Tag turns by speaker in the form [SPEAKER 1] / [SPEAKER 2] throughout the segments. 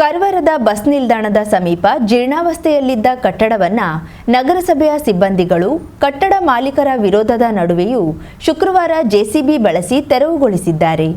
[SPEAKER 1] ಕರ್ವರದ bus ನಿಲ್ದಾಣದ ಸಮೀಪ ಜೀರ್ಣಾವಸ್ಥೆಯಲ್ಲಿದ್ದ ಕಟ್ಟಡವನ್ನ ನಗರಸಭೆಯ ಸಿಬ್ಬಂದಿಗಳು, ಕಟ್ಟಡ ಮಾಲೀಕರ ವಿರೋಧದ ನಡುವೆಯೂ ಶುಕ್ರವಾರ ಜೆಸಿಬಿ ಬಳಸಿ ತೆರವುಗೊಳಿಸಿದ್ದಾರೆ.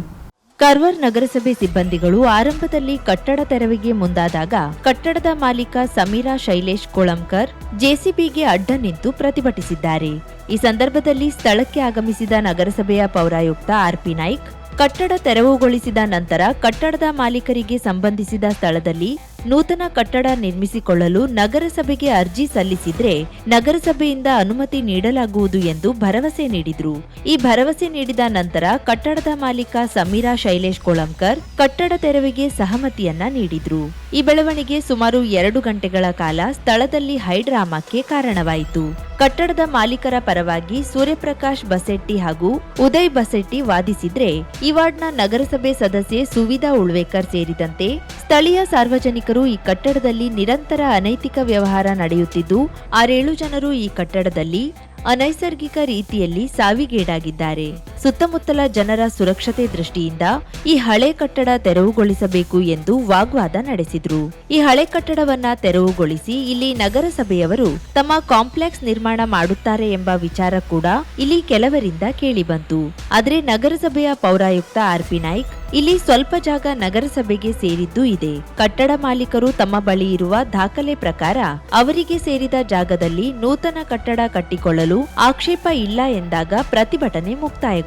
[SPEAKER 1] ಕರ್ವರ್ ನಗರಸಭೆ ಸಿಬ್ಬಂದಿಗಳು ಆರಂಭದಲ್ಲಿ ಕಟ್ಟಡ ತೆರವಿಗೆ ಮುಂದಾದಾಗ ಕಟ್ಟಡದ ಮಾಲೀಕ ಸಮೀರಾ ಶೈಲೇಶ್ ಕೊಳಂಕರ್ ಜೆಸಿಬಿಗೆ ಅಡ್ಡ ನಿಂತು ಪ್ರತಿಭಟಿಸಿದ್ದಾರೆ. ಈ ಸಂದರ್ಭದಲ್ಲಿ ಸ್ಥಳಕ್ಕೆ ಆಗಮಿಸಿದ ನಗರಸಭೆಯ ಪೌರಾಯುಕ್ತ ಆರ್ಪಿ ನಾಯ್ಕ್ ಕಟ್ಟಡ ತೆರವುಗೊಳಿಸಿದ ನಂತರ ಕಟ್ಟಡದ ಮಾಲೀಕರಿಗೆ ಸಂಬಂಧಿಸಿದ ಸ್ಥಳದಲ್ಲಿ ನೂತನ ಕಟ್ಟಡ ನಿರ್ಮಿಸಿಕೊಳ್ಳಲು ನಗರಸಭೆಗೆ ಅರ್ಜಿ ಸಲ್ಲಿಸಿದ್ರೆ ನಗರಸಭೆಯಿಂದ ಅನುಮತಿ ನೀಡಲಾಗುವುದು ಎಂದು ಭರವಸೆ ನೀಡಿದ್ರು. ಈ ಭರವಸೆ ನೀಡಿದ ನಂತರ ಕಟ್ಟಡದ ಮಾಲೀಕ ಸಮೀರಾ ಶೈಲೇಶ್ ಕೊಳಂಕರ್ ಕಟ್ಟಡ ತೆರವಿಗೆ ಸಹಮತಿಯನ್ನ ನೀಡಿದ್ರು. ಈ ಬೆಳವಣಿಗೆ ಸುಮಾರು ಎರಡು ಗಂಟೆಗಳ ಕಾಲ ಸ್ಥಳದಲ್ಲಿ ಹೈಡ್ರಾಮಾಕ್ಕೆ ಕಾರಣವಾಯಿತು. ಕಟ್ಟಡದ ಮಾಲೀಕರ ಪರವಾಗಿ ಸೂರ್ಯಪ್ರಕಾಶ್ ಬಸೆಟ್ಟಿ ಹಾಗೂ ಉದಯ್ ಬಸೆಟ್ಟಿ ವಾದಿಸಿದ್ರೆ ಈ ವಾರ್ಡ್ನ ನಗರಸಭೆ ಸದಸ್ಯೆ ಸುವಿಧಾ ಉಳ್ವೇಕರ್ ಸೇರಿದಂತೆ ಸ್ಥಳೀಯ ಸಾರ್ವಜನಿಕರು ಈ ಕಟ್ಟಡದಲ್ಲಿ ನಿರಂತರ ಅನೈತಿಕ ವ್ಯವಹಾರ ನಡೆಯುತ್ತಿದ್ದು ಆರೇಳು ಜನರು ಈ ಕಟ್ಟಡದಲ್ಲಿ ಅನೈಸರ್ಗಿಕ ರೀತಿಯಲ್ಲಿ ಸಾವಿಗೀಡಾಗಿದ್ದಾರೆ. ಸುತ್ತಮುತ್ತಲ ಜನರ ಸುರಕ್ಷತೆ ದೃಷ್ಟಿಯಿಂದ ಈ ಹಳೆ ಕಟ್ಟಡ ತೆರವುಗೊಳಿಸಬೇಕು ಎಂದು ವಾಗ್ವಾದ ನಡೆಸಿದ್ರು. ಈ ಹಳೆ ಕಟ್ಟಡವನ್ನ ತೆರವುಗೊಳಿಸಿ ಇಲ್ಲಿ ನಗರಸಭೆಯವರು ತಮ್ಮ ಕಾಂಪ್ಲೆಕ್ಸ್ ನಿರ್ಮಾಣ ಮಾಡುತ್ತಾರೆ ಎಂಬ ವಿಚಾರ ಕೂಡ ಇಲ್ಲಿ ಕೆಲವರಿಂದ ಕೇಳಿಬಂತು. ಆದರೆ ನಗರಸಭೆಯ ಪೌರಾಯುಕ್ತ ಆರ್ಪಿ ನಾಯ್ಕ್ ಇಲ್ಲಿ ಸ್ವಲ್ಪ ಜಾಗ ನಗರಸಭೆಗೆ ಸೇರಿದ್ದು ಇದೆ. ಕಟ್ಟಡ ಮಾಲೀಕರು ತಮ್ಮ ಬಳಿ ಇರುವ ದಾಖಲೆ ಪ್ರಕಾರ ಅವರಿಗೆ ಸೇರಿದ ಜಾಗದಲ್ಲಿ ನೂತನ ಕಟ್ಟಡ ಕಟ್ಟಿಕೊಳ್ಳಲು ಆಕ್ಷೇಪ ಇಲ್ಲ ಎಂದಾಗ ಪ್ರತಿಭಟನೆ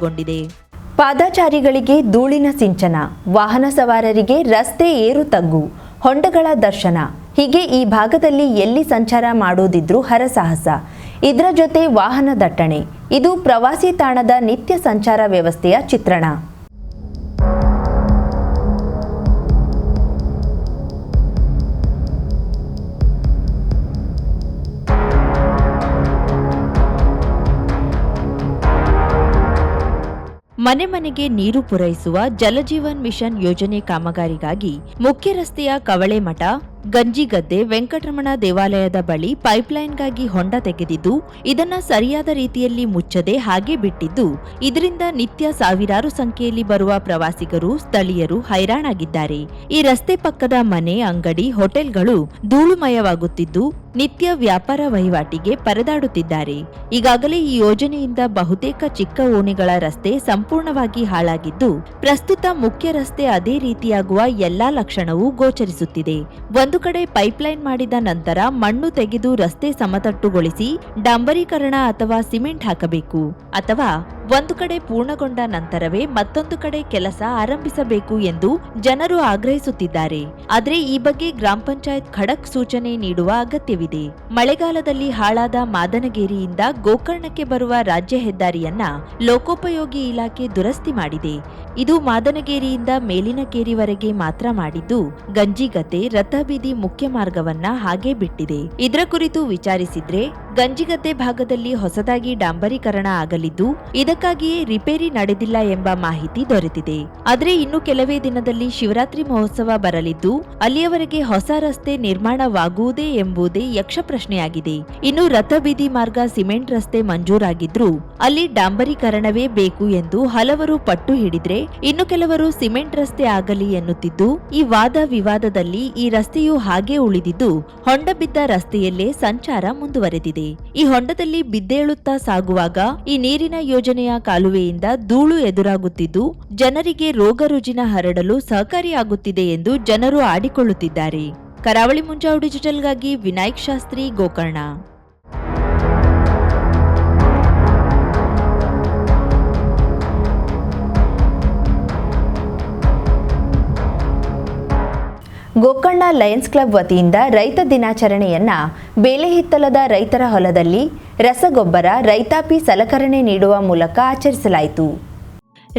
[SPEAKER 1] ಮುಕ್ತಾಯಗೊಂಡಿದೆ ಪಾದಚಾರಿಗಳಿಗೆ ಧೂಳಿನ ಸಿಂಚನ, ವಾಹನ ಸವಾರರಿಗೆ ರಸ್ತೆ ಏರು ತಗ್ಗು, ಹೊಂಡಗಳ ದರ್ಶನ. ಹೀಗೆ ಈ ಭಾಗದಲ್ಲಿ ಎಲ್ಲಿ ಸಂಚಾರ ಮಾಡೋದಿದ್ರೂ ಹರಸಾಹಸ. ಇದರ ಜೊತೆ ವಾಹನ ದಟ್ಟಣೆ. ಇದು ಪ್ರವಾಸಿ ತಾಣದ ನಿತ್ಯ ಸಂಚಾರ ವ್ಯವಸ್ಥೆಯ ಚಿತ್ರಣ. ಮನೆ ಮನೆಗೆ ನೀರು ಪೂರೈಸುವ ಜಲಜೀವನ್ ಮಿಷನ್ ಯೋಜನೆ ಕಾಮಗಾರಿಗಾಗಿ ಮುಖ್ಯ ರಸ್ತೆಯ ಕವಳೆ ಮಠ ಗಂಜಿಗದ್ದೆ ವೆಂಕಟರಮಣ ದೇವಾಲಯದ ಬಳಿ ಪೈಪ್ಲೈನ್ಗಾಗಿ ಹೊಂಡ ತೆಗೆದಿದ್ದು, ಇದನ್ನ ಸರಿಯಾದ ರೀತಿಯಲ್ಲಿ ಮುಚ್ಚದೆ ಹಾಗೆ ಬಿಟ್ಟಿದ್ದು, ಇದರಿಂದ ನಿತ್ಯ ಸಾವಿರಾರು ಸಂಖ್ಯೆಯಲ್ಲಿ ಬರುವ ಪ್ರವಾಸಿಗರು, ಸ್ಥಳೀಯರು ಹೈರಾಣಾಗಿದ್ದಾರೆ. ಈ ರಸ್ತೆ ಪಕ್ಕದ ಮನೆ, ಅಂಗಡಿ, ಹೋಟೆಲ್ಗಳು ಧೂಳುಮಯವಾಗುತ್ತಿದ್ದು ನಿತ್ಯ ವ್ಯಾಪಾರ ವಹಿವಾಟಿಗೆ ಪರದಾಡುತ್ತಿದ್ದಾರೆ. ಈಗಾಗಲೇ ಈ ಯೋಜನೆಯಿಂದ ಬಹುತೇಕ ಚಿಕ್ಕ ಓಣಿಗಳ ರಸ್ತೆ ಸಂಪೂರ್ಣವಾಗಿ ಹಾಳಾಗಿದ್ದು, ಪ್ರಸ್ತುತ ಮುಖ್ಯ ರಸ್ತೆ ಅದೇ ರೀತಿಯಾಗುವ ಎಲ್ಲಾ ಲಕ್ಷಣವೂ ಗೋಚರಿಸುತ್ತಿದೆ. ಒಂದು ಕಡೆ ಪೈಪ್ಲೈನ್ ಮಾಡಿದ ನಂತರ ಮಣ್ಣು ತೆಗೆದು ರಸ್ತೆ ಸಮತಟ್ಟುಗೊಳಿಸಿ ಡಾಂಬರೀಕರಣ ಅಥವಾ ಸಿಮೆಂಟ್ ಹಾಕಬೇಕು ಅಥವಾ ಒಂದು ಕಡೆ ಪೂರ್ಣಗೊಂಡ ನಂತರವೇ ಮತ್ತೊಂದು ಕಡೆ ಕೆಲಸ ಆರಂಭಿಸಬೇಕು ಎಂದು ಜನರು ಆಗ್ರಹಿಸುತ್ತಿದ್ದಾರೆ. ಆದರೆ ಈ ಬಗ್ಗೆ ಗ್ರಾಮ ಪಂಚಾಯತ್ ಖಡಕ್ ಸೂಚನೆ ನೀಡುವ ಅಗತ್ಯವಿದೆ. ಮಳೆಗಾಲದಲ್ಲಿ ಹಾಳಾದ ಮಾದನಗೇರಿಯಿಂದ ಗೋಕರ್ಣಕ್ಕೆ ಬರುವ ರಾಜ್ಯ ಹೆದ್ದಾರಿಯನ್ನ ಲೋಕೋಪಯೋಗಿ ಇಲಾಖೆ ದುರಸ್ತಿ ಮಾಡಿದೆ. ಇದು ಮಾದನಗೇರಿಯಿಂದ ಮೇಲಿನಕೇರಿವರೆಗೆ ಮಾತ್ರ ಮಾಡಿದ್ದು ಗಂಜಿಗತೆ ರಥಬೀದಿ ಮುಖ್ಯ ಮಾರ್ಗವನ್ನ ಹಾಗೆ ಬಿಟ್ಟಿದೆ. ಇದರ ಕುರಿತು ವಿಚಾರಿಸಿದ್ರೆ ಗಂಜಿಗದ್ದೆ ಭಾಗದಲ್ಲಿ ಹೊಸದಾಗಿ ಡಾಂಬರೀಕರಣ ಆಗಲಿದ್ದು, ಇದಕ್ಕಾಗಿಯೇ ರಿಪೇರಿ ನಡೆದಿಲ್ಲ ಎಂಬ ಮಾಹಿತಿ ದೊರೆತಿದೆ. ಆದರೆ ಇನ್ನು ಕೆಲವೇ ದಿನದಲ್ಲಿ ಶಿವರಾತ್ರಿ ಮಹೋತ್ಸವ ಬರಲಿದ್ದು, ಅಲ್ಲಿಯವರೆಗೆ ಹೊಸ ರಸ್ತೆ ನಿರ್ಮಾಣವಾಗುವುದೇ ಎಂಬುದೇ ಯಕ್ಷ ಪ್ರಶ್ನೆಯಾಗಿದೆ. ಇನ್ನು ರಥಬೀದಿ ಮಾರ್ಗ ಸಿಮೆಂಟ್ ರಸ್ತೆ ಮಂಜೂರಾಗಿದ್ರೂ, ಅಲ್ಲಿ ಡಾಂಬರೀಕರಣವೇ ಬೇಕು ಎಂದು ಹಲವರು ಪಟ್ಟು ಹಿಡಿದ್ರೆ, ಇನ್ನು ಕೆಲವರು ಸಿಮೆಂಟ್ ರಸ್ತೆ ಆಗಲಿ ಎನ್ನುತ್ತಿದ್ದು, ಈ ವಾದ ವಿವಾದದಲ್ಲಿ ಈ ರಸ್ತೆಯು ಹಾಗೆ ಉಳಿದಿದ್ದು, ಹೊಂಡಬಿದ್ದ ರಸ್ತೆಯಲ್ಲೇ ಸಂಚಾರ ಮುಂದುವರೆದಿದೆ. ಈ ಹೊಂಡದಲ್ಲಿ ಬಿದ್ದೇಳುತ್ತಾ ಸಾಗುವಾಗ ಈ ನೀರಿನ ಯೋಜನೆಯ ಕಾಲುವೆಯಿಂದ ಧೂಳು ಎದುರಾಗುತ್ತಿದ್ದು, ಜನರಿಗೆ ರೋಗ ರುಜಿನ ಹರಡಲು ಸಹಕಾರಿಯಾಗುತ್ತಿದೆ ಎಂದು ಜನರು ಆಡಿಕೊಳ್ಳುತ್ತಿದ್ದಾರೆ. ಕರಾವಳಿ ಮುಂಜಾವು ಡಿಜಿಟಲ್ಗಾಗಿ ವಿನಾಯಕ್ ಶಾಸ್ತ್ರಿ ಗೋಕರ್ಣ ಗೋಕರ್ಣ ಲಯನ್ಸ್ ಕ್ಲಬ್ ವತಿಯಿಂದ ರೈತ ದಿನಾಚರಣೆಯನ್ನ ಬೇಲೆಹಿತ್ತಲದ ರೈತರ ಹೊಲದಲ್ಲಿ ರಸಗೊಬ್ಬರ, ರೈತಾಪಿ ಸಲಕರಣೆ ನೀಡುವ ಮೂಲಕ ಆಚರಿಸಲಾಯಿತು.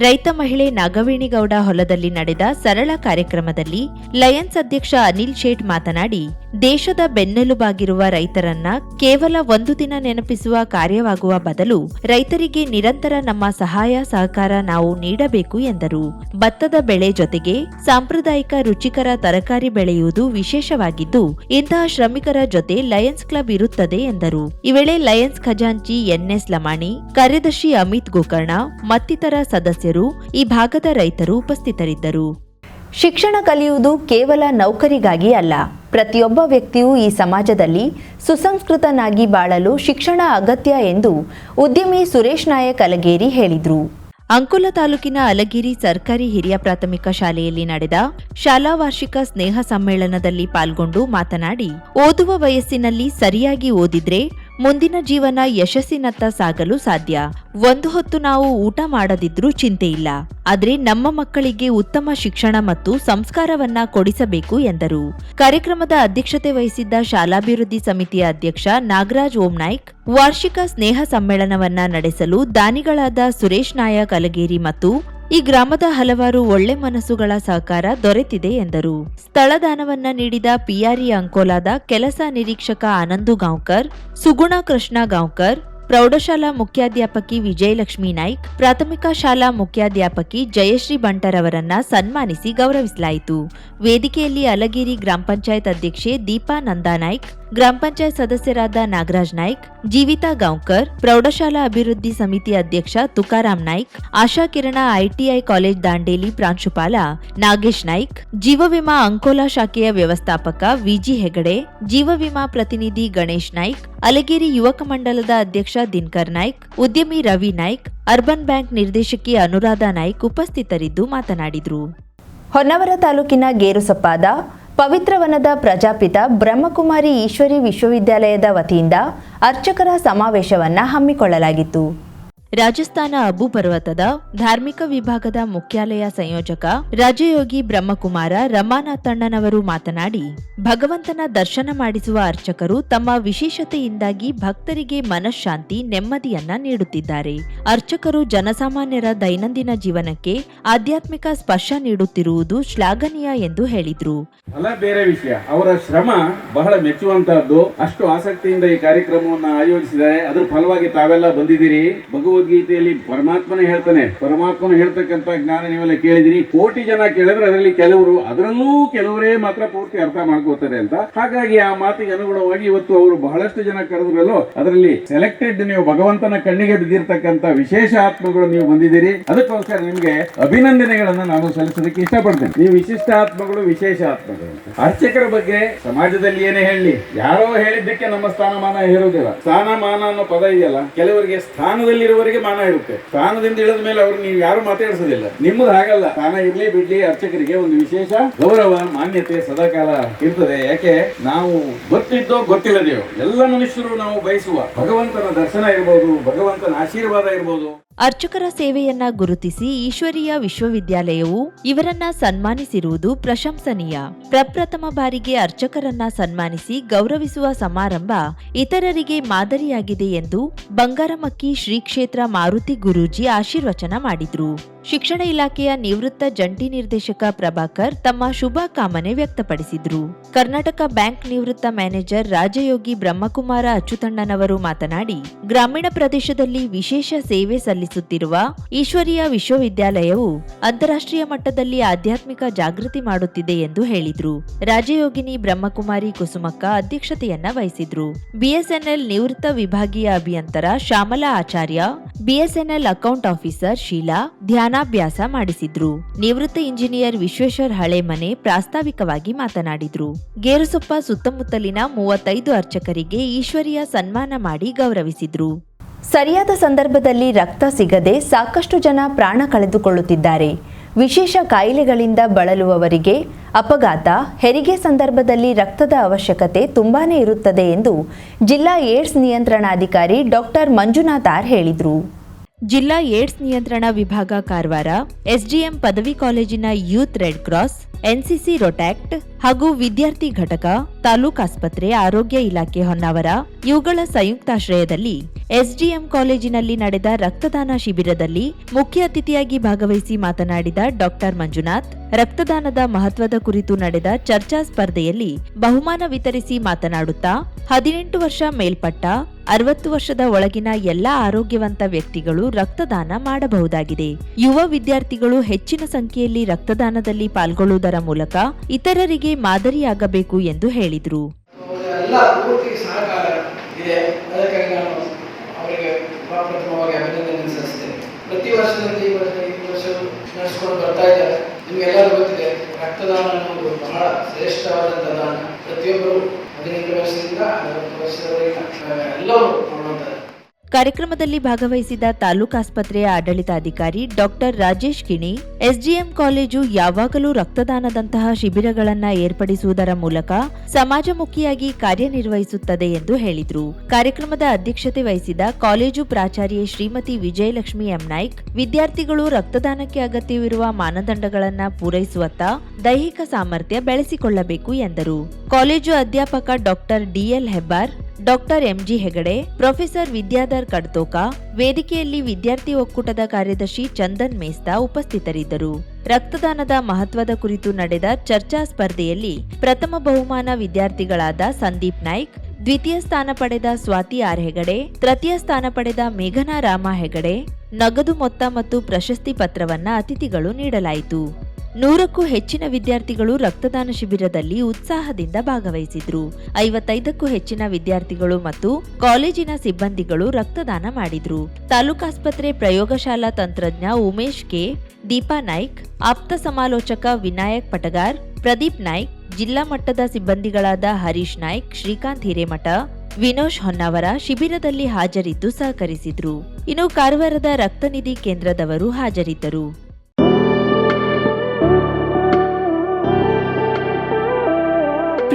[SPEAKER 1] ರೈತ ಮಹಿಳೆ ನಾಗವೇಣಿಗೌಡ ಹೊಲದಲ್ಲಿ ನಡೆದ ಸರಳ ಕಾರ್ಯಕ್ರಮದಲ್ಲಿ ಲಯನ್ಸ್ ಅಧ್ಯಕ್ಷ ಅನಿಲ್ ಶೇಟ್ ಮಾತನಾಡಿ, ದೇಶದ ಬೆನ್ನೆಲುಬಾಗಿರುವ ರೈತರನ್ನ ಕೇವಲ ಒಂದು ದಿನ ನೆನಪಿಸುವ ಕಾರ್ಯವಾಗುವ ಬದಲು ರೈತರಿಗೆ ನಿರಂತರ ನಮ್ಮ ಸಹಾಯ, ಸಹಕಾರ ನಾವು ನೀಡಬೇಕು ಎಂದರು. ಭತ್ತದ ಬೆಳೆ ಜೊತೆಗೆ ಸಾಂಪ್ರದಾಯಿಕ ರುಚಿಕರ ತರಕಾರಿ ಬೆಳೆಯುವುದು ವಿಶೇಷವಾಗಿದ್ದು, ಇಂತಹ ಶ್ರಮಿಕರ ಜೊತೆ ಲಯನ್ಸ್ ಕ್ಲಬ್ ಇರುತ್ತದೆ ಎಂದರು. ಈ ವೇಳೆ ಲಯನ್ಸ್ ಖಜಾಂಚಿ ಎನ್ಎಸ್ ಲಮಾಣಿ, ಕಾರ್ಯದರ್ಶಿ ಅಮಿತ್ ಗೋಕರ್ಣ, ಮತ್ತಿತರ ಸದಸ್ಯರು ಈ ಭಾಗದ ರೈತರು ಉಪಸ್ಥಿತರಿದ್ದರು. ಶಿಕ್ಷಣ ಕಲಿಯುವುದು ಕೇವಲ ನೌಕರಿಗಾಗಿ ಅಲ್ಲ ಪ್ರತಿಯೊಬ್ಬ ವ್ಯಕ್ತಿಯೂ ಈ ಸಮಾಜದಲ್ಲಿ ಸುಸಂಸ್ಕೃತನಾಗಿ ಬಾಳಲು ಶಿಕ್ಷಣ ಅಗತ್ಯ ಎಂದು ಉದ್ಯಮಿ ಸುರೇಶ್ ನಾಯಕ್ ಅಲಗೇರಿ ಹೇಳಿದರು. ಅಂಕೋಲ ತಾಲೂಕಿನ ಅಲಗಿರಿ ಸರ್ಕಾರಿ ಹಿರಿಯ ಪ್ರಾಥಮಿಕ ಶಾಲೆಯಲ್ಲಿ ನಡೆದ ಶಾಲಾ ವಾರ್ಷಿಕ ಸ್ನೇಹ ಸಮ್ಮೇಳನದಲ್ಲಿ ಪಾಲ್ಗೊಂಡು ಮಾತನಾಡಿ ಓದುವ ವಯಸ್ಸಿನಲ್ಲಿ ಸರಿಯಾಗಿ ಓದಿದ್ರೆ ಮುಂದಿನ ಜೀವನ ಯಶಸ್ಸಿನತ್ತ ಸಾಗಲು ಸಾಧ್ಯ. ಒಂದು ಹೊತ್ತು ನಾವು ಊಟ ಮಾಡದಿದ್ರೂ ಚಿಂತೆ ಇಲ್ಲ. ಆದರೆ ನಮ್ಮ ಮಕ್ಕಳಿಗೆ ಉತ್ತಮ ಶಿಕ್ಷಣ ಮತ್ತು ಸಂಸ್ಕಾರವನ್ನ ಕೊಡಿಸಬೇಕು ಎಂದರು. ಕಾರ್ಯಕ್ರಮದ ಅಧ್ಯಕ್ಷತೆ ವಹಿಸಿದ್ದ ಶಾಲಾಭಿವೃದ್ಧಿ ಸಮಿತಿಯ ಅಧ್ಯಕ್ಷ ನಾಗರಾಜ್ ಓಂ ನಾಯ್ಕ್, ವಾರ್ಷಿಕ ಸ್ನೇಹ ಸಮ್ಮೇಳನವನ್ನ ನಡೆಸಲು ದಾನಿಗಳಾದ ಸುರೇಶ್ ನಾಯಕ್ ಅಲಗೇರಿ ಮತ್ತು ಈ ಗ್ರಾಮದ ಹಲವಾರು ಒಳ್ಳೆ ಮನಸ್ಸುಗಳ ಸಹಕಾರ ದೊರೆತಿದೆ ಎಂದರು. ಸ್ಥಳದಾನವನ್ನ ನೀಡಿದ ಪಿಯಾರಿ ಅಂಕೋಲಾದ ಕೆಲಸ ನಿರೀಕ್ಷಕ ಆನಂದು ಗಾಂವ್ಕರ್, ಸುಗುಣ ಕೃಷ್ಣ ಗಾಂವ್ಕರ್, ಪ್ರೌಢಶಾಲಾ ಮುಖ್ಯಾಧ್ಯಾಪಕಿ ವಿಜಯಲಕ್ಷ್ಮೀ ನಾಯ್ಕ್, ಪ್ರಾಥಮಿಕ ಶಾಲಾ ಮುಖ್ಯಾಧ್ಯಾಪಕಿ ಜಯಶ್ರೀ ಬಂಟರವರನ್ನ ಸನ್ಮಾನಿಸಿ ಗೌರವಿಸಲಾಯಿತು. ವೇದಿಕೆಯಲ್ಲಿ ಅಲಗಿರಿ ಗ್ರಾಮ ಪಂಚಾಯತ್ ಅಧ್ಯಕ್ಷೆ ದೀಪಾ ನಂದಾನಾಯ್ಕ್ ಗ್ರಾಮ ಪಂಚಾಯತ್ ಸದಸ್ಯರಾದ ನಾಗರಾಜ್ ನಾಯ್ಕ್, ಜೀವಿತಾ ಗಾಂವ್ಕರ್, ಪ್ರೌಢಶಾಲಾ ಅಭಿವೃದ್ಧಿ ಸಮಿತಿ ಅಧ್ಯಕ್ಷ ತುಕಾರಾಮ್ ನಾಯ್ಕ್, ಆಶಾ ಕಿರಣ ಐಟಿಐ ಕಾಲೇಜ್ ದಾಂಡೇಲಿ ಪ್ರಾಂಶುಪಾಲ ನಾಗೇಶ್ ನಾಯ್ಕ್, ಜೀವ ವಿಮಾ ಅಂಕೋಲಾ ಶಾಖೆಯ ವ್ಯವಸ್ಥಾಪಕ ವಿಜಿ ಹೆಗಡೆ, ಜೀವ ವಿಮಾ ಪ್ರತಿನಿಧಿ ಗಣೇಶ್ ನಾಯ್ಕ್, ಅಲಗೇರಿ ಯುವಕ ಮಂಡಲದ ಅಧ್ಯಕ್ಷ ದಿನಕರ್ ನಾಯ್ಕ್, ಉದ್ಯಮಿ ರವಿ ನಾಯ್ಕ್, ಅರ್ಬನ್ ಬ್ಯಾಂಕ್ ನಿರ್ದೇಶಕಿ ಅನುರಾಧ ನಾಯ್ಕ್ ಉಪಸ್ಥಿತರಿದ್ದು ಮಾತನಾಡಿದರು. ಹೊನ್ನವರ ತಾಲೂಕಿನ ಗೇರುಸಪ್ಪಾದ ಪವಿತ್ರವನದ ಪ್ರಜಾಪಿತ ಬ್ರಹ್ಮಕುಮಾರಿ ಈಶ್ವರಿ ವಿಶ್ವವಿದ್ಯಾಲಯದ ವತಿಯಿಂದ ಅರ್ಚಕರ ಸಮಾವೇಶವನ್ನು ಹಮ್ಮಿಕೊಳ್ಳಲಾಗಿತ್ತು. ರಾಜಸ್ಥಾನ ಅಬು ಪರ್ವತದ ಧಾರ್ಮಿಕ ವಿಭಾಗದ ಮುಖ್ಯಾಲಯ ಸಂಯೋಜಕ ರಾಜಯೋಗಿ ಬ್ರಹ್ಮಕುಮಾರ ರಮಾನಾಥಣ್ಣನವರು ಮಾತನಾಡಿ, ಭಗವಂತನ ದರ್ಶನ ಮಾಡಿಸುವ ಅರ್ಚಕರು ತಮ್ಮ ವಿಶೇಷತೆಯಿಂದಾಗಿ ಭಕ್ತರಿಗೆ ಮನಃಶಾಂತಿ, ನೆಮ್ಮದಿಯನ್ನ ನೀಡುತ್ತಿದ್ದಾರೆ. ಅರ್ಚಕರು ಜನಸಾಮಾನ್ಯರ ದೈನಂದಿನ ಜೀವನಕ್ಕೆ ಆಧ್ಯಾತ್ಮಿಕ ಸ್ಪರ್ಶ ನೀಡುತ್ತಿರುವುದು ಶ್ಲಾಘನೀಯ ಎಂದು ಹೇಳಿದ್ರು.
[SPEAKER 2] ಬೇರೆ ವಿಷಯ. ಅವರ ಶ್ರಮ ಬಹಳ ಮೆಚ್ಚುವಂತಹದ್ದು. ಅಷ್ಟು ಆಸಕ್ತಿಯಿಂದ ಈ ಕಾರ್ಯಕ್ರಮವನ್ನು ಆಯೋಜಿಸಿದ್ದಾರೆ ಅದರ ಫಲವಾಗಿ ತಾವೆಲ್ಲ ಬಂದಿದ್ದೀರಿ. ಭಗವದ್ಗೀತೆಯಲ್ಲಿ ಪರಮಾತ್ಮನೇ ಹೇಳ್ತಾನೆ. ಪರಮಾತ್ಮನ ಹೇಳ್ತಕ್ಕಂಥ ಜ್ಞಾನ ನೀವೆಲ್ಲ ಕೇಳಿದಿರಿ. ಕೋಟಿ ಜನ ಕೇಳಿದ್ರೆ ಅದರಲ್ಲಿ ಕೆಲವರು, ಅದರಲ್ಲೂ ಕೆಲವರೇ ಮಾತ್ರ ಪೂರ್ತಿ ಅರ್ಥ ಮಾಡ್ಕೋತಾರೆ ಅಂತ. ಹಾಗಾಗಿ ಆ ಮಾತಿಗೆ ಅನುಗುಣವಾಗಿ ಇವತ್ತು ಅವರು ಬಹಳಷ್ಟು ಜನ ಕರೆದ್ರಲ್ಲೋ, ಅದರಲ್ಲಿ ಸೆಲೆಕ್ಟೆಡ್ ನೀವು ಭಗವಂತನ ಕಣ್ಣಿಗೆ ಬಿದ್ದಿರ್ತಕ್ಕಂಥ ವಿಶೇಷ ಆತ್ಮಗಳು ನೀವು ಬಂದಿದ್ದೀರಿ. ಅದಕ್ಕೋಸ್ಕರ ನಿಮಗೆ ಅಭಿನಂದನೆಗಳನ್ನು ನಾನು ಸಲ್ಲಿಸೋದಕ್ಕೆ ಇಷ್ಟಪಡ್ತೇನೆ. ನೀವು ವಿಶಿಷ್ಟ ಆತ್ಮಗಳು, ವಿಶೇಷ ಆತ್ಮಗಳು. ಅರ್ಚಕರ ಬಗ್ಗೆ ಸಮಾಜದಲ್ಲಿ ಏನೇ ಹೇಳಿ ಯಾರೋ ಹೇಳಿದ್ದಕ್ಕೆ ನಮ್ಮ ಸ್ಥಾನಮಾನ ಹೇರುವುದಿಲ್ಲ ಸ್ಥಾನಮಾನ ಅನ್ನೋ ಪದ ಇದೆಯಲ್ಲ, ಕೆಲವರಿಗೆ ಸ್ಥಾನದಲ್ಲಿರುವವರಿಗೆ ಮಾನ ಇರುತ್ತೆ. ಸ್ಥಾನದಿಂದ ಇಳಿದ ಮೇಲೆ ಅವ್ರು ನೀವು ಯಾರು ಮಾತಾಡಿಸೋದಿಲ್ಲ. ನಿಮ್ಮದು ಹಾಗಲ್ಲ. ಸ್ಥಾನ ಇರಲಿ, ಬಿಡ್ಲಿ, ಅರ್ಚಕರಿಗೆ ಒಂದು ವಿಶೇಷ ಗೌರವ, ಮಾನ್ಯತೆ ಸದಾಕಾಲ ಇರ್ತದೆ. ಯಾಕೆ? ನಾವು ಗೊತ್ತಿದ್ದೋ ಗೊತ್ತಿಲ್ಲದೆಯೋ. ಎಲ್ಲ ಮನುಷ್ಯರು ನಾವು ಬಯಸುವ ಭಗವಂತನ ದರ್ಶನ ಇರ್ಬೋದು, ಭಗವಂತನ ಆಶೀರ್ವಾದ ಇರ್ಬೋದು.
[SPEAKER 1] ಅರ್ಚಕರ ಸೇವೆಯನ್ನ ಗುರುತಿಸಿ ಈಶ್ವರೀಯ ವಿಶ್ವವಿದ್ಯಾಲಯವು ಇವರನ್ನ ಸನ್ಮಾನಿಸಿರುವುದು ಪ್ರಶಂಸನೀಯ. ಪ್ರಪ್ರಥಮ ಬಾರಿಗೆ ಅರ್ಚಕರನ್ನ ಸನ್ಮಾನಿಸಿ ಗೌರವಿಸುವ ಸಮಾರಂಭ ಇತರರಿಗೆ ಮಾದರಿಯಾಗಿದೆ ಎಂದು ಬಂಗಾರಮಕ್ಕಿ ಶ್ರೀ ಕ್ಷೇತ್ರ ಮಾರುತಿ ಗುರೂಜಿ ಆಶೀರ್ವಚನ ಮಾಡಿದ್ರು. ಶಿಕ್ಷಣ ಇಲಾಖೆಯ ನಿವೃತ್ತ ಜಂಟಿ ನಿರ್ದೇಶಕ ಪ್ರಭಾಕರ್ ತಮ್ಮ ಶುಭ ಕಾಮನೆ ವ್ಯಕ್ತಪಡಿಸಿದ್ರು. ಕರ್ನಾಟಕ ಬ್ಯಾಂಕ್ ನಿವೃತ್ತ ಮ್ಯಾನೇಜರ್ ರಾಜಯೋಗಿ ಬ್ರಹ್ಮಕುಮಾರ ಅಚ್ಚುತಣ್ಣನವರು ಮಾತನಾಡಿ, ಗ್ರಾಮೀಣ ಪ್ರದೇಶದಲ್ಲಿ ವಿಶೇಷ ಸೇವೆ ಸಲ್ಲಿಸುತ್ತಿರುವ ಈಶ್ವರಿಯ ವಿಶ್ವವಿದ್ಯಾಲಯವು ಅಂತಾರಾಷ್ಟ್ರೀಯ ಮಟ್ಟದಲ್ಲಿ ಆಧ್ಯಾತ್ಮಿಕ ಜಾಗೃತಿ ಮಾಡುತ್ತಿದೆ ಎಂದು ಹೇಳಿದ್ರು. ರಾಜಯೋಗಿನಿ ಬ್ರಹ್ಮಕುಮಾರಿ ಕುಸುಮಕ್ಕ ಅಧ್ಯಕ್ಷತೆಯನ್ನ ವಹಿಸಿದ್ರು. ಬಿಎಸ್ಎನ್ಎಲ್ ನಿವೃತ್ತ ವಿಭಾಗೀಯ ಅಭಿಯಂತರ Shyamala Acharya BSNL account officer Sheela ಧ್ಯಾನಾಭ್ಯಾಸ ಮಾಡಿಸಿದ್ರು. ನಿವೃತ್ತ ಇಂಜಿನಿಯರ್ ವಿಶ್ವೇಶ್ವರ್ ಹಳೆಮನೆ ಪ್ರಾಸ್ತಾವಿಕವಾಗಿ ಮಾತನಾಡಿದ್ರು. ಗೇರುಸೊಪ್ಪ ಸುತ್ತಮುತ್ತಲಿನ ಮೂವತ್ತೈದು ಅರ್ಚಕರಿಗೆ ಈಶ್ವರಿಯ ಸನ್ಮಾನ ಮಾಡಿ ಗೌರವಿಸಿದ್ರು. ಸರಿಯಾದ ಸಂದರ್ಭದಲ್ಲಿ ರಕ್ತ ಸಿಗದೆ ಸಾಕಷ್ಟು ಜನ ಪ್ರಾಣ ಕಳೆದುಕೊಳ್ಳುತ್ತಿದ್ದಾರೆ. ವಿಶೇಷ ಕಾಯಿಲೆಗಳಿಂದ ಬಳಲುವವರಿಗೆ ಅಪಘಾತ, ಹೆರಿಗೆ ಸಂದರ್ಭದಲ್ಲಿ ರಕ್ತದ ಅವಶ್ಯಕತೆ ತುಂಬಾನೇ ಇರುತ್ತದೆ ಎಂದು ಜಿಲ್ಲಾ ಏಡ್ಸ್ ನಿಯಂತ್ರಣಾಧಿಕಾರಿ ಡಾಕ್ಟರ್ ಮಂಜುನಾಥ್ ಆರ್ ಹೇಳಿದರು. ಜಿಲ್ಲಾ ಏಡ್ಸ್ ನಿಯಂತ್ರಣ ವಿಭಾಗ ಕಾರವಾರ, ಎಸ್ಡಿಎಂ ಪದವಿ ಕಾಲೇಜಿನ youth red cross, NCC Rotaract ಹಾಗೂ ವಿದ್ಯಾರ್ಥಿ ಘಟಕ, ತಾಲೂಕ್ ಆಸ್ಪತ್ರೆ, ಆರೋಗ್ಯ ಇಲಾಖೆ ಹೊನ್ನಾವರ. ಇವುಗಳ ಸಂಯುಕ್ತಾಶ್ರಯದಲ್ಲಿ ಎಸ್ಡಿಎಂ ಕಾಲೇಜಿನಲ್ಲಿ ನಡೆದ ರಕ್ತದಾನ ಶಿಬಿರದಲ್ಲಿ ಮುಖ್ಯ ಅತಿಥಿಯಾಗಿ ಭಾಗವಹಿಸಿ ಮಾತನಾಡಿದ ಡಾಕ್ಟರ್ ಮಂಜುನಾಥ್, ರಕ್ತದಾನದ ಮಹತ್ವದ ಕುರಿತು ನಡೆದ ಚರ್ಚಾ ಸ್ಪರ್ಧೆಯಲ್ಲಿ ಬಹುಮಾನ ವಿತರಿಸಿ ಮಾತನಾಡುತ್ತಾ, ಹದಿನೆಂಟು ವರ್ಷ ಮೇಲ್ಪಟ್ಟ, ಅರವತ್ತು ವರ್ಷದ ಒಳಗಿನ ಎಲ್ಲಾ ಆರೋಗ್ಯವಂತ ವ್ಯಕ್ತಿಗಳು ರಕ್ತದಾನ ಮಾಡಬಹುದಾಗಿದೆ. ಯುವ ವಿದ್ಯಾರ್ಥಿಗಳು ಹೆಚ್ಚಿನ ಸಂಖ್ಯೆಯಲ್ಲಿ ರಕ್ತದಾನದಲ್ಲಿ ಪಾಲ್ಗೊಳ್ಳುವುದರ ಮೂಲಕ ಇತರರಿಗೆ ಮಾದರಿಯಾಗಬೇಕು ಎಂದು ಹೇಳಿದರು.
[SPEAKER 3] ಪೂರ್ತಿ ವರ್ಷದಲ್ಲಿ ಈ ವರ್ಷ ಈ ವರ್ಷ ನಡೆಸ್ಕೊಂಡು ಇದ್ದಾರೆ. ಗೊತ್ತಿದೆ ರಕ್ತ ರಕ್ತದಾನ ಬಹಳ ಶ್ರೇಷ್ಠವಾದಂಥ ದಾನ. ಪ್ರತಿಯೊಬ್ಬರು ಹದಿನೆಂಟು ವರ್ಷದಿಂದ ಅರವತ್ತು ವರ್ಷದವರೆಗಿನ ಆ, ಎಲ್ಲರೂ
[SPEAKER 1] ಕಾರ್ಯಕ್ರಮದಲ್ಲಿ ಭಾಗವಹಿಸಿದ ತಾಲೂಕಾಸ್ಪತ್ರೆಯ ಆಡಳಿತಾಧಿಕಾರಿ doctor Rajesh Kini, SDM college ಯಾವಾಗಲೂ ರಕ್ತದಾನದಂತಹ ಶಿಬಿರಗಳನ್ನು ಏರ್ಪಡಿಸುವುದರ ಮೂಲಕ ಸಮಾಜಮುಖಿಯಾಗಿ ಕಾರ್ಯನಿರ್ವಹಿಸುತ್ತದೆ ಎಂದು ಹೇಳಿದರು. ಕಾರ್ಯಕ್ರಮದ ಅಧ್ಯಕ್ಷತೆ ವಹಿಸಿದ ಕಾಲೇಜು ಪ್ರಾಚಾರ್ಯೆ ಶ್ರೀಮತಿ ವಿಜಯಲಕ್ಷ್ಮಿ ಎಂ ನಾಯ್ಕ್, ವಿದ್ಯಾರ್ಥಿಗಳು ರಕ್ತದಾನಕ್ಕೆ ಅಗತ್ಯವಿರುವ ಮಾನದಂಡಗಳನ್ನು ಪೂರೈಸುವತ್ತ ದೈಹಿಕ ಸಾಮರ್ಥ್ಯ ಬೆಳೆಸಿಕೊಳ್ಳಬೇಕು ಎಂದರು. ಕಾಲೇಜು ಅಧ್ಯಾಪಕ doctor DL Hebbar doctor MG Hegde, professor Vidyadhar Kadtoka, ವೇದಿಕೆಯಲ್ಲಿ ವಿದ್ಯಾರ್ಥಿ ಒಕ್ಕೂಟದ ಕಾರ್ಯದರ್ಶಿ ಚಂದನ್ ಮೇಸ್ತಾ ಉಪಸ್ಥಿತರಿದ್ದರು. ರಕ್ತದಾನದ ಮಹತ್ವದ ಕುರಿತು ನಡೆದ ಚರ್ಚಾ ಸ್ಪರ್ಧೆಯಲ್ಲಿ ಪ್ರಥಮ ಬಹುಮಾನ ವಿದ್ಯಾರ್ಥಿಗಳಾದ ಸಂದೀಪ್ ನಾಯ್ಕ್, ದ್ವಿತೀಯ ಸ್ಥಾನ ಪಡೆದ ಸ್ವಾತಿ ಆರ್ ಹೆಗಡೆ, ತೃತೀಯ ಸ್ಥಾನ ಪಡೆದ ಮೇಘನಾ ರಾಮ ಹೆಗಡೆ, ನಗದು ಮೊತ್ತ ಮತ್ತು ಪ್ರಶಸ್ತಿ ಪತ್ರವನ್ನ ಅತಿಥಿಗಳು ನೀಡಲಾಯಿತು. ನೂರಕ್ಕೂ ಹೆಚ್ಚಿನ ವಿದ್ಯಾರ್ಥಿಗಳು ರಕ್ತದಾನ ಶಿಬಿರದಲ್ಲಿ ಉತ್ಸಾಹದಿಂದ ಭಾಗವಹಿಸಿದ್ರು. ಐವತ್ತೈದಕ್ಕೂ ಹೆಚ್ಚಿನ ವಿದ್ಯಾರ್ಥಿಗಳು ಮತ್ತು ಕಾಲೇಜಿನ ಸಿಬ್ಬಂದಿಗಳು ರಕ್ತದಾನ ಮಾಡಿದ್ರು. ತಾಲೂಕಾಸ್ಪತ್ರೆ ಪ್ರಯೋಗಶಾಲಾ ತಂತ್ರಜ್ಞ ಉಮೇಶ್ ಕೆ. ದೀಪಾ ನಾಯ್ಕ್, ಆಪ್ತ ಸಮಾಲೋಚಕ ವಿನಾಯಕ್ ಪಟಗಾರ್, ಪ್ರದೀಪ್ ನಾಯ್ಕ್, ಜಿಲ್ಲಾ ಮಟ್ಟದ ಸಿಬ್ಬಂದಿಗಳಾದ ಹರೀಶ್ ನಾಯ್ಕ್, ಶ್ರೀಕಾಂತ್ ಹಿರೇಮಠ, ವಿನೋಶ್ ಹೊನ್ನಾವರ ಶಿಬಿರದಲ್ಲಿ ಹಾಜರಿದ್ದು ಸಹಕರಿಸಿದ್ರು. ಇನ್ನು ಕಾರವಾರದ ರಕ್ತನಿಧಿ ಕೇಂದ್ರದವರು ಹಾಜರಿದ್ದರು.